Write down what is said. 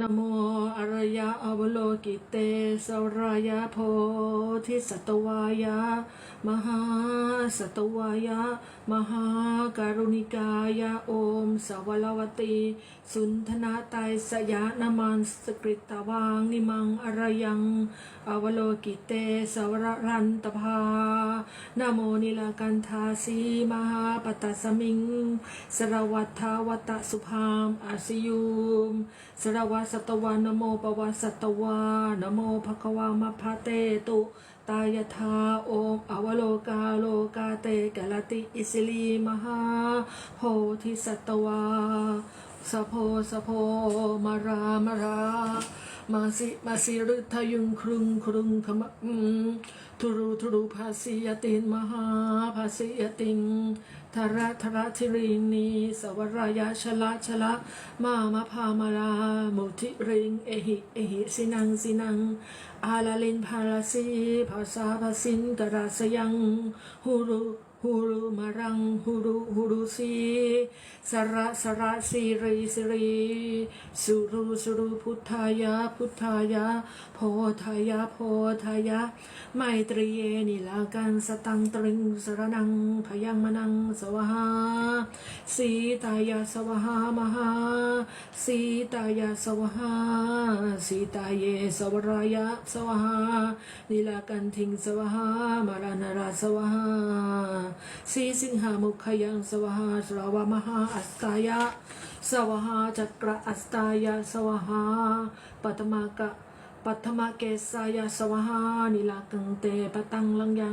นโมอรยะอวโลกิเตสรายะโพธิสัตวายะ มหาสัตวายะ มหาการุณิกายะโอม สวลวตี สุนทนาไตยสยานมันสกฤตวางนิมังอรยังอวโลกิเตสวรรันตภานโมนิลากันทาสีมหาปตตสมิง สรวัตถาวตสุภามอาสยุมสรวัสตวานโมปวัสตวานโมภความพะเตตุตายทาโอมอวโลกาโลกาเตกลติอิสิลีมหาโพธิสัตวาสะโพสะโพมารามารา มาสิมาสิรุทยุงครุงครุงขมะอืม ทุรุทุรุภาสิยตินมหาภาสิยติงทระทระทิรินีสวรายาชละชละมามะพามาลามุทิริงเอหิเอหิสินังสินังอาลาลินพาลาสีภาษาภาสินกราสยังหูรุ ฮูรุมารังฮูรุฮูรุสีสระสระสีรีสิรีสุรุสุรุพุทธายะพุทธายะโพธายะโพธายะไมตรีเยนิลากันสตังตรึงสระนังพยังมนังสวหาสีตายาสวหามหาสีตายาสวหาสีตายเยสวรายะสวหานิลากันทิงสวหามารานาราสวหาสีสิงหามุขยังสวหาสราวมหาอัสตายะ สวหาจักรอัสตายะ สวหาปัตมากะปัตมเกสายาสวหานิลากังเตปตังลังยัง